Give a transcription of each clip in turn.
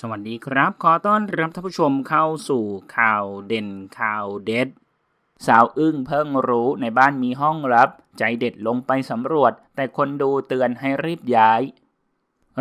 สวัสดีครับ ขอต้อนรับท่านผู้ชมเข้าสู่ข่าวเด่นข่าวเด็ด สาวอึ้งเพิ่งรู้ในบ้านมีห้องลับ ใจเด็ดลงไปสำรวจ แต่คนดูเตือนให้รีบย้าย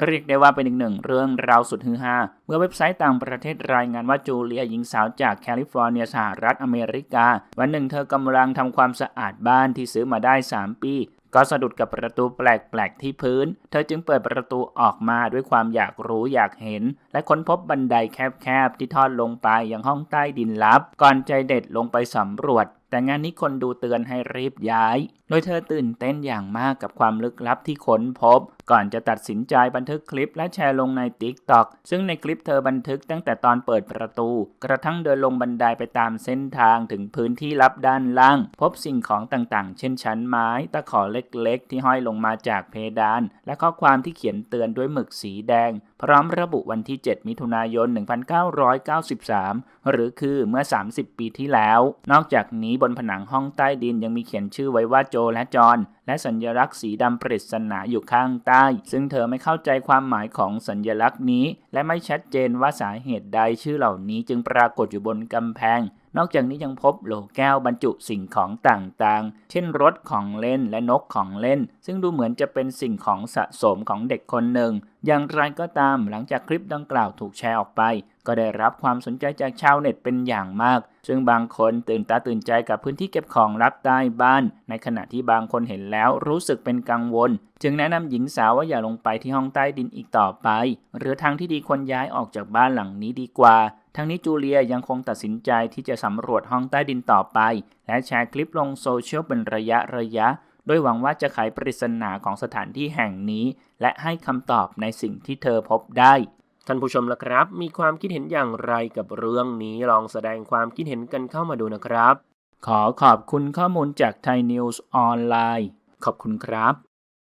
เรียกได้ว่าเป็นอีกหนึ่งเรื่องราวสุดฮือฮาเมื่อเว็บไซต์ต่างประเทศรายงานว่าจูเลียหญิงสาวจากแคลิฟอร์เนียสหรัฐอเมริกา วันหนึ่งเธอกำลังทำความสะอาดบ้านที่ซื้อมาได้ 3 ปี ก็สะดุดกับประตูแปลกๆที่พื้น เธอจึงเปิดประตูออกมาด้วยความอยากรู้อยากเห็น และค้นพบบันไดแคบๆที่ทอดลงไปยังห้องใต้ดินลับ ก่อนใจเด็ดลงไปสำรวจแต่งานนี้คนดูเตือนให้รีบย้าย โดยเธอตื่นเต้นอย่างมากกับความลึกลับที่ค้นพบก่อนจะตัดสินใจบันทึกคลิปและแชร์ลงใน TikTok ซึ่งในคลิปเธอบันทึกตั้งแต่ตอนเปิดประตู กระทั่งเดินลงบันไดไปตามเส้นทางถึงพื้นที่ลับด้านล่าง พบสิ่งของต่างๆ เช่นชั้นไม้ ตะขอเล็กๆ ที่ห้อยลงมาจากเพดาน และข้อความที่เขียนเตือนด้วยหมึกสีแดง พร้อมระบุวันที่ 7 มิถุนายน 1993 หรือคือเมื่อ 30 ปีที่แล้ว นอกจากนี้บนผนังห้องใต้ดินยังมีเขียนชื่อไว้ว่าโจและจอน และสัญลักษณ์สีดำปริศนาอยู่ข้างใต้ ซึ่งเธอไม่เข้าใจความหมายของสัญลักษณ์นี้ และไม่ชัดเจนว่าสาเหตุใดชื่อเหล่านี้จึงปรากฏอยู่บนกำแพง นอกจากนี้ยังพบโหลแก้วบรรจุสิ่งของต่างๆ เช่นรถของเล่นและนกของเล่น ซึ่งดูเหมือนจะเป็นสิ่งของสะสมของเด็กคนหนึ่ง อย่างไรก็ตามหลังจากคลิปดังกล่าวถูกแชร์ออกไป ก็ได้รับความสนใจจากชาวเน็ตเป็นอย่างมาก ซึ่งบางคนตื่นตาตื่นใจกับพื้นที่เก็บของลับใต้บ้าน ในขณะที่บางคนเห็นแล้วรู้สึกเป็นกังวลจึงแนะนำหญิงสาวว่าอย่าลงไปที่ห้องใต้ดินอีกต่อไป หรือทางที่ดีควรย้ายออกจากบ้านหลังนี้ดีกว่า ทั้งนี้จูเลียยังคงตัดสินใจที่จะสำรวจห้องใต้ดินต่อไป และแชร์คลิปลงโซเชียลเป็นระยะระยะโดยหวังว่าจะไขปริศนาของสถานที่แห่งนี้ และให้คำตอบในสิ่งที่เธอพบได้ท่านผู้ชมละครับ มีความคิดเห็นอย่างไรกับเรื่องนี้ลองแสดงความคิดเห็นกันเข้ามาดูนะครับ ขอขอบคุณข้อมูลจากไทยนิวส์ออนไลน์ขอบคุณครับ